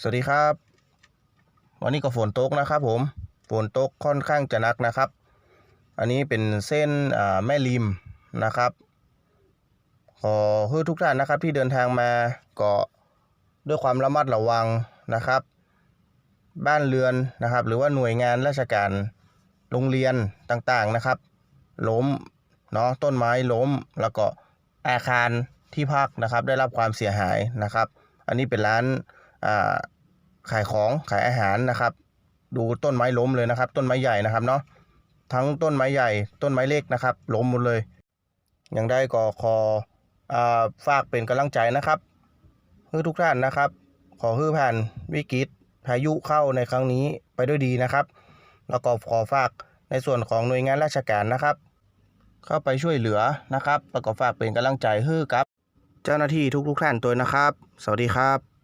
สวัสดีครับ วันนี้ก็ฝนตกนะครับผม ฝนตกค่อนข้างจะหนักนะครับ อันนี้เป็นเส้นแม่ริมนะครับ ขอให้ทุกท่านนะครับที่เดินทางมาเก็ด้วยความระมัดระวังนะครับ บ้านเรือนนะครับ หรือว่าหน่วยงานราชการโรงเรียนต่างๆนะครับ ล้มเนาะต้นไม้ล้มแล้วก็อาคารที่พักนะครับ ได้รับความเสียหายนะครับ อันนี้เป็นร้าน ขายของขายอาหารนะครับ ดูต้นไม้ล้มเลยนะครับ ต้นไม้ใหญ่นะครับเนาะทั้งต้นไม้ใหญ่ต้นไม้เล็กนะครับล้มหมดเลยอย่างได้ก็ขออฝากเป็นกำลังใจนะครับให้ทุกท่านนะครับ ขอให้ผ่านวิกฤตพายุเข้าในครั้งนี้ไปด้วยดีนะครับ แล้วก็ขอฝากในส่วนของหน่วยงานราชการนะครับ เข้าไปช่วยเหลือนะครับ แล้วก็ฝากเป็นกำลังใจให้กับ เจ้าหน้าที่ทุกๆท่านตัวนะครับ สวัสดีครับ